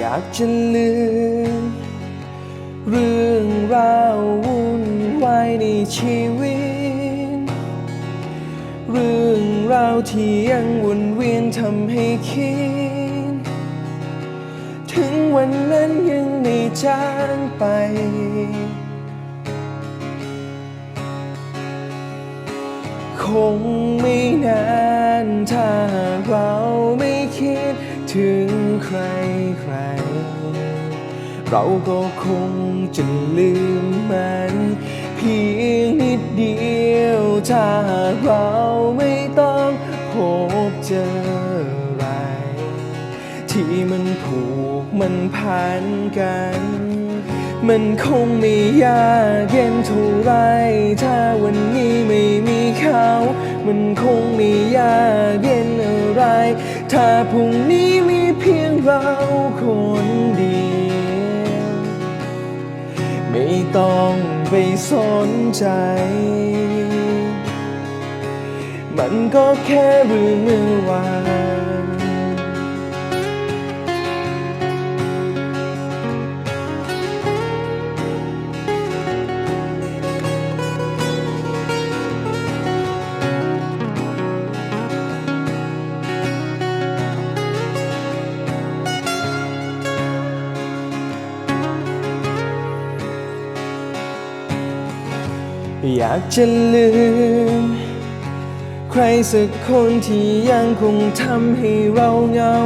อยากจะลืม เรื่องราววุ่นวายในชีวิต เรื่องราวที่ยังวนเวียนทำให้คิด ถึงวันนั้นยังไม่จางไปคงไม่นานถ้าเราไม่คิด ถึงใครใคร เราก็คงจะลืมมัน เพียงนิดเดียวถ้าเราไม่ต้องพบเจออะไร ที่มันผูกมันพันกัน มันคงไม่ยากเย็นเท่าไร ถ้าวันนี้ไม่มีเขา มันคงไม่ยากเย็น ถ้าพรุ่งนี้มีเพียงเราคนเดียว ไม่ต้องไปสนใจ มันก็แค่เรื่องเมื่อวาน อยากจะลืม ใครสักคนที่ยังคงทำให้เราเหงา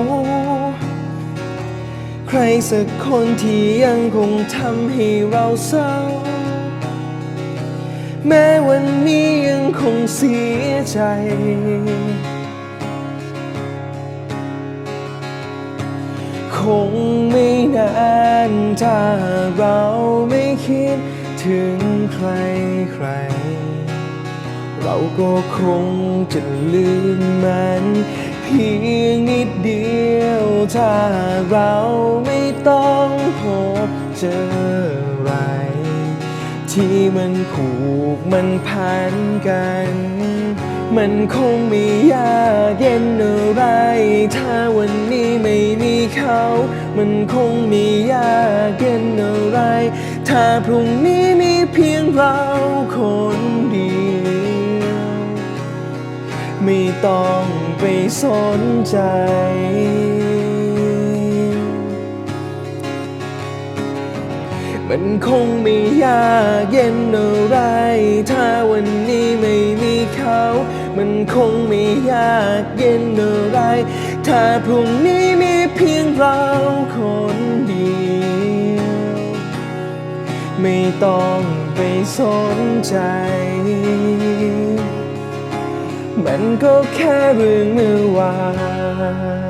ใครสักคนที่ยังคงทำให้เราเศร้า แม้วันนี้ยังคงเสียใจคงไม่นานถ้าเราไม่คิด ถึงใครใคร เราก็คงจะลืมมัน เพียงนิดเดียวถ้าเราไม่ต้องพบเจออะไร ที่มันผูกมันพันกัน มันคงไม่ยากเย็นอะไร ถ้าวันนี้ไม่มีเขา มันคงไม่ยากเย็นอะไร ถ้าพรุ่งนี้ เราคนเดียว ไม่ต้องไปสนใจ มันคงไม่ยากเย็นอะไร ถ้าวันนี้ไม่มีเขา มันคงไม่ยากเย็นอะไร ถ้าพรุ่งนี้มีเพียงเราคนเดียว ไม่ต้อง สนใจ มันก็แค่เรื่องเมื่อวาน